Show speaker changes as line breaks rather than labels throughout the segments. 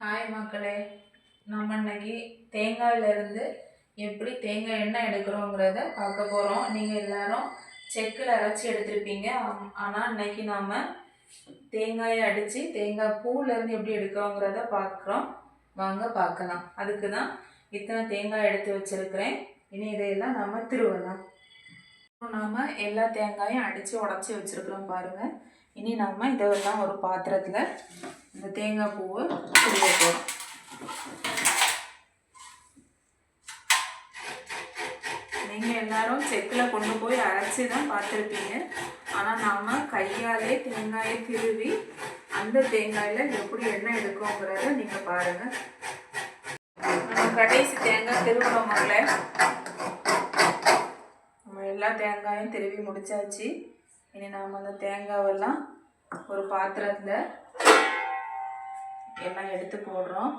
Hi மக்களே நம்ம இன்னைக்கு தேங்காயிலேருந்து எப்படி தேங்காய் எண்ணெய் எடுக்கிறோங்கிறத பார்க்க போகிறோம் நீங்கள் எல்லாரும் செக்கில் அரைச்சி எடுத்திருப்பீங்க. ஆனால் இன்னைக்கு நாம் தேங்காயை அடித்து தேங்காய் பூலேருந்து எப்படி எடுக்கிறோங்கிறத பார்க்குறோம். வாங்க பார்க்கலாம். அதுக்கு தான் இத்தனை தேங்காய் எடுத்து வச்சுருக்கிறேன். இனி இதையெல்லாம் நம்ம திருவலாம். நாம் எல்லா தேங்காயும் அடித்து உடச்சி வச்சுருக்குறோம் பாருங்கள் இனி நம்ம இதெல்லாம் ஒரு பாத்திரத்தில் இந்த தேங்காய் பூவை திரும்ப போகிறோம் நீங்கள் எல்லாரும் செக்கில் கொண்டு போய் அரைச்சி தான் பார்த்துருப்பீங்க. ஆனால் நாம் கையாலே தேங்காயை திருவி அந்த தேங்காயில் எப்படி எண்ணெய் எடுக்கோங்கிறத நீங்கள் பாருங்கள் நம்ம கடைசி தேங்காய் திருவுறோம் மக்களே. நம்ம எல்லா தேங்காயும் திருவி முடிச்சாச்சு. இனி நாம் அந்த தேங்காவெல்லாம் ஒரு பாத்திரத்தில் எல்லாம் எடுத்து போடுறோம்.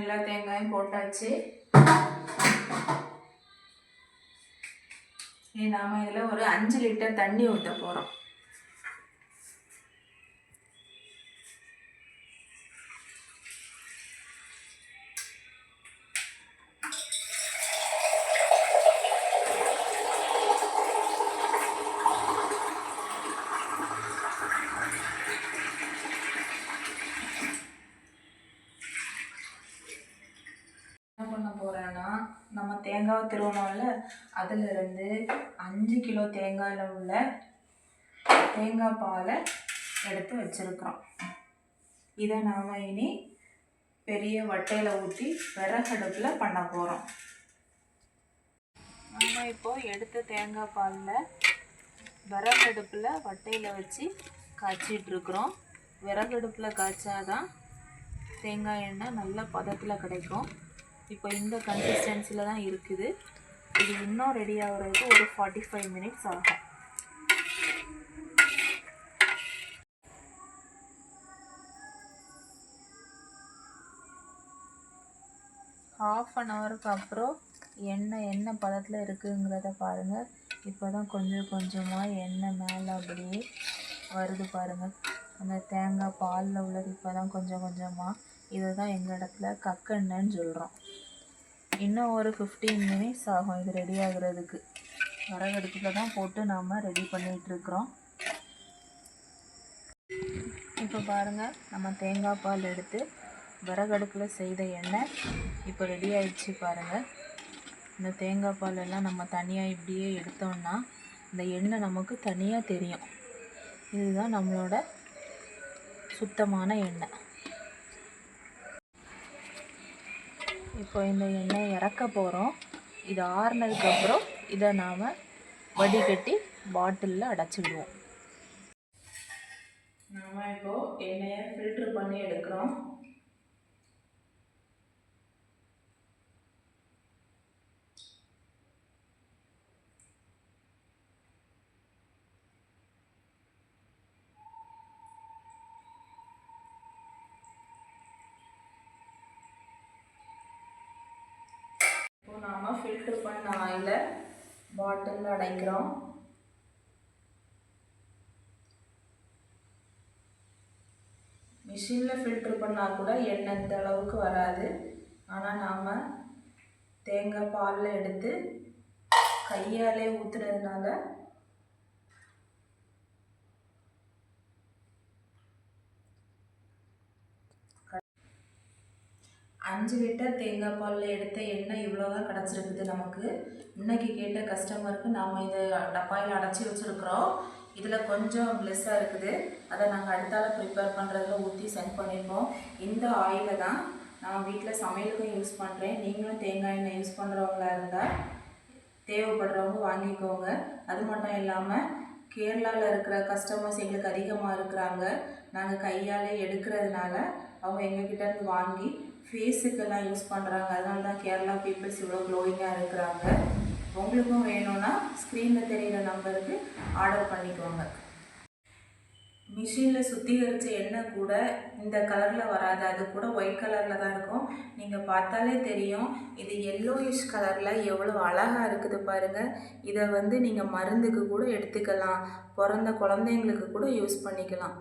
எல்லா தேங்காயும் போட்டாச்சு. இனி நாம இதில் ஒரு அஞ்சு லிட்டர் தண்ணி ஊற்ற போகிறோம் தேங்காய் திருவணும்ல அதிலிருந்து அஞ்சு கிலோ தேங்காயில் உள்ள தேங்காய் பாலை எடுத்து வச்சுருக்குறோம். இதை நாம் இனி பெரிய வட்டையில் ஊற்றி விறகடுப்பில் பண்ண போகிறோம் நம்ம இப்போ எடுத்த தேங்காய் பாலில் விறகடுப்பில் வட்டையில் வச்சு காய்ச்சிட்ருக்குறோம் விறகடுப்பில் காய்ச்சாதான் தேங்காய் எண்ணெய் நல்ல பதத்தில் கிடைக்கும். இப்போ இந்த கன்சிஸ்டன்சியில் தான் இருக்குது. இது இன்னும் ரெடி ஆகுறதுக்கு ஒரு ஃபார்ட்டி ஃபைவ் மினிட்ஸ் ஆகும். ஹாஃப் அன் ஹவருக்கு அப்புறம் எண்ணெய் என்ன பதத்தில் இருக்குங்கிறத பாருங்கள் இப்போ தான் கொஞ்சம் கொஞ்சமாக எண்ணெய் மேலே அப்படியே வருது பாருங்கள் அந்த தேங்காய் பாலில் உள்ளது இப்போ தான் கொஞ்சம் கொஞ்சமாக இதை தான் எங்கள் இடத்துல கக்கெண்ணெய்ன்னு சொல்கிறோம் இன்னும் ஒரு ஃபிஃப்டீன் மினிட்ஸ் ஆகும் இது ரெடி ஆகுறதுக்கு. விறகடுப்பில் தான் போட்டு நாம் ரெடி பண்ணிகிட்ருக்குறோம் இப்போ பாருங்கள் நம்ம தேங்காய் பால் எடுத்து விறகடுப்பில் செய்த எண்ணெய் இப்போ ரெடி ஆயிடுச்சு பாருங்கள் இந்த தேங்காய் பால் எல்லாம் நம்ம தனியாக இப்படியே எடுத்தோம்னா இந்த எண்ணெய் நமக்கு தனியாக தெரியும். இதுதான் நம்மளோட சுத்தமான எண்ணெய். இப்போ இந்த எண்ணெய் இறக்க போகிறோம் இது ஆறுனதுக்கப்புறம் இதை நாம் வடிகட்டி பாட்டிலில் அடைச்சிடுவோம். நாம் இப்போது எண்ணெயை ஃபில்ட்ரு பண்ணி எடுக்கிறோம். பண்ணாமல் நாம் ஃபில்ட்ரு பண்ண ஆயிலை பாட்டிலில் அடைக்கிறோம். மிஷினில் ஃபில்ட்ரு பண்ணால் கூட எண்ணெய் இந்த அளவுக்கு வராது. ஆனால் நாம் தேங்காய் பாலில் எடுத்து கையாலே ஊற்றுறதுனால அஞ்சு லிட்டர் தேங்காய் பாலில் எடுத்த எண்ணெய் இவ்வளோ தான் கிடச்சிருக்குது நமக்கு. இன்னைக்கு கேட்ட கஸ்டமருக்கு நாம் இதை டப்பாயில் அடைச்சி வச்சுருக்குறோம். இதில் கொஞ்சம் ப்ளெஸ்ஸாக இருக்குது. அதை நாங்கள் அடுத்தால ப்ரிப்பேர் பண்ணுறதுல ஊற்றி சென்ட் பண்ணியிருக்கோம் இந்த ஆயிலை தான் நான் வீட்டில் சமையலுக்கும் யூஸ் பண்ணுறேன் நீங்களும் தேங்காய் எண்ணெய் யூஸ் பண்ணுறவங்களா இருந்தால் தேவைப்படுறவங்க வாங்கிக்கோங்க. அது மட்டும் இல்லாமல் கேரளாவில் இருக்கிற கஸ்டமர்ஸ் எங்களுக்கு அதிகமாக இருக்கிறாங்க. நாங்கள் கையால் எடுக்கிறதுனால அவங்க எங்ககிட்ட இருந்து வாங்கி ஃபேஸுக்கெல்லாம் யூஸ் பண்ணுறாங்க அதனால தான் கேரளா பீப்புள்ஸ் இவ்வளோ க்ளோயிங்காக இருக்கிறாங்க. உங்களுக்கும் வேணும்னா ஸ்க்ரீனில் தெரியிற நம்பருக்கு ஆர்டர் பண்ணிக்கோங்க. மிஷினில் சுத்திகரித்த எண்ணெய் கூட இந்த கலரில் வராது. அது கூட ஒயிட் கலரில் தான் இருக்கும். நீங்கள் பார்த்தாலே தெரியும். இது எல்லோயிஷ் கலரில் எவ்வளோ அழகாக இருக்குது பாருங்கள் இதை வந்து நீங்கள் மருந்துக்கு கூட எடுத்துக்கலாம். பிறந்த குழந்தைங்களுக்கு கூட யூஸ் பண்ணிக்கலாம்.